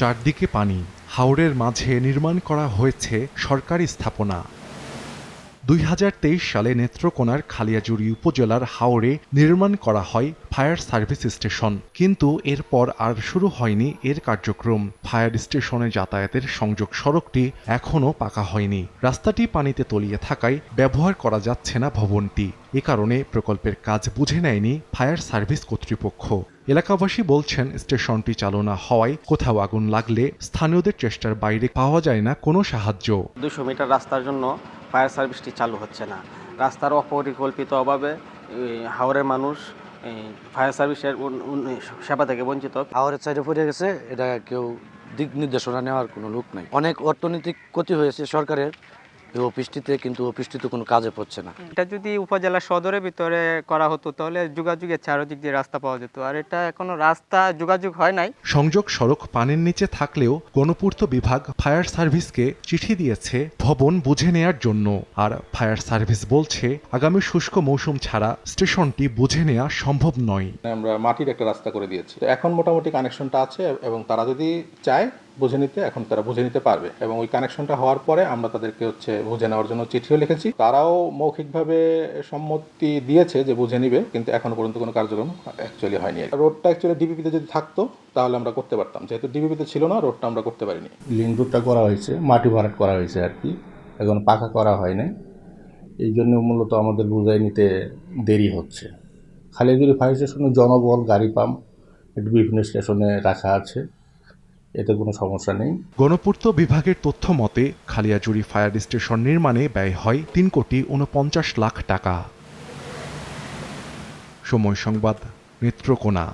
চারদিকে পানি, হাওরের মাঝে নির্মাণ করা হয়েছে সরকারি স্থাপনা। দুই হাজার তেইশ সালে নেত্রকোনার খালিয়াজুড়ি উপজেলার হাওরে নির্মাণ করা হয় ফায়ার সার্ভিস স্টেশন। কিন্তু এরপর আর শুরু হয়নি এর কার্যক্রম। ফায়ার স্টেশনে যাতায়াতের সংযোগ সড়কটি এখনও পাকা হয়নি। রাস্তাটি পানিতে তলিয়ে থাকায় ব্যবহার করা যাচ্ছে না ভবনটি। এ কারণে প্রকল্পের কাজ বুঝে নেয়নি ফায়ার সার্ভিস কর্তৃপক্ষ। এলাকাবাসী বলছেন স্টেশনটি চালু না হওয়ায় কোথাও আগুন লাগলে স্থানীয়দের চেষ্টার বাইরে পাওয়া যায় না কোনো সাহায্য। দুশো মিটার রাস্তার জন্য ফায়ার সার্ভিসটি চালু হচ্ছে না। রাস্তার অপরিকল্পিত অভাবে এই, হাওরের মানুষ ফায়ার সার্ভিসের সেবা থেকে বঞ্চিত। হাওরের সাইডে পড়ে গেছে এটা কেউ দিক নির্দেশনা নেওয়ার কোনো লোক নাই। অনেক অর্থনৈতিক ক্ষতি হয়েছে সরকারের এই অফিসটিতে কিন্তু অফিসটিতে কোনো কাজে পড়ছে না। এটা যদি উপজেলা সদরের ভিতরে করা হতো তাহলে যোগাযোগের চারদিক দিয়ে রাস্তা পাওয়া যেত। আর এটা এখনও রাস্তা যোগাযোগ হয় নাই। সংযোগ সড়ক পানির নিচে থাকলেও গণপূর্ত বিভাগ ফায়ার সার্ভিসকে চিঠি দিয়েছে ভবন বুঝে নেয়ার জন্য। আর ফায়ার সার্ভিস বলছে আগামী শুষ্ক মৌসুম ছাড়া স্টেশনটি বুঝে নেওয়া সম্ভব নয়। আমরা মাটির একটা রাস্তা করে দিয়েছি। এখন মোটামুটি কানেকশনটা আছে এবং তারা যদি চায় বুঝে নিতে, এখন তারা বুঝে নিতে পারবে। এবং ওই কানেকশনটা হওয়ার পরে আমরা তাদেরকে হচ্ছে বুঝে নেওয়ার জন্য চিঠিও লিখেছি। তারাও মৌখিকভাবে সম্মতি দিয়েছে যে বুঝে নিবে, কিন্তু এখনও পর্যন্ত কোনো কার্যক্রম অ্যাকচুয়ালি হয়নি রোডটা অ্যাকচুয়ালি ডিবিপিতে যদি থাকতো, তাহলে আমরা করতে পারতাম। যেহেতু ডিবিপিতে ছিল না রোডটা আমরা করতে পারিনি। লিঙ্ক রোডটা করা হয়েছে, মাটি ভরাট করা হয়েছে আর কি। এখন পাকা করা হয় এই জন্য মূলত আমাদের বুঝাই নিতে দেরি হচ্ছে। খালিয়াজুড়ি ফায়ার স্টেশনে জনবল গাড়ি পাম্প বিভিন্ন স্টেশনে রাখা আছে। এতে কোনো সমস্যা নেই। গণপূর্ত বিভাগের তথ্য মতে, খালিয়াজুড়ি ফায়ার স্টেশন নির্মাণে ব্যয় হয় তিন কোটি উনপঞ্চাশ লাখ টাকা। সময় সংবাদ, নেত্রকোনা।